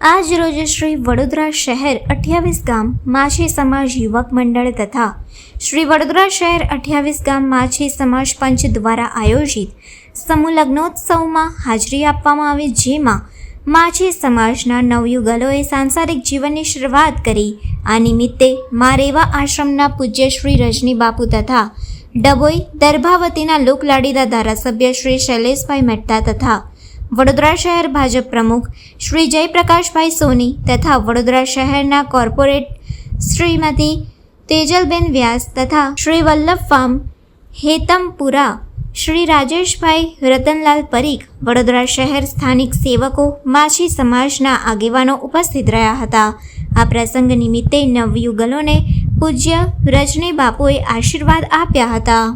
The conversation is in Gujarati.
આજ રોજ શ્રી વડોદરા શહેર અઠ્યાવીસ ગામ માછી સમાજ યુવક મંડળ તથા શ્રી વડોદરા શહેર અઠ્યાવીસ ગામ માછી સમાજ પંચ દ્વારા આયોજિત સમૂહ લગ્નોત્સવમાં હાજરી આપવામાં આવી, જેમાં માછી સમાજના નવયુગલોએ સાંસારિક જીવનની શરૂઆત કરી. આ નિમિત્તે મારેવા આશ્રમના પૂજ્ય શ્રી રજની બાપુ તથા ડભોઈ, દર્ભાવતીના લોકલાડીના ધારાસભ્ય શ્રી શૈલેષભાઈ મહેતા તથા વડોદરા શહેર ભાજપ પ્રમુખ શ્રી જયપ્રકાશભાઈ સોની તથા વડોદરા શહેરના કોર્પોરેટ શ્રીમતી તેજલબેન વ્યાસ તથા શ્રી વલ્લભ ફાર્મ હેતમપુરા શ્રી રાજેશભાઈ રતનલાલ પરીખ વડોદરા શહેર સ્થાનિક સેવકો, માછી સમાજના આગેવાનો ઉપસ્થિત રહ્યા હતા. આ પ્રસંગ નિમિત્તે નવયુગલોને પૂજ્ય રજની બાપુએ આશીર્વાદ આપ્યા હતા.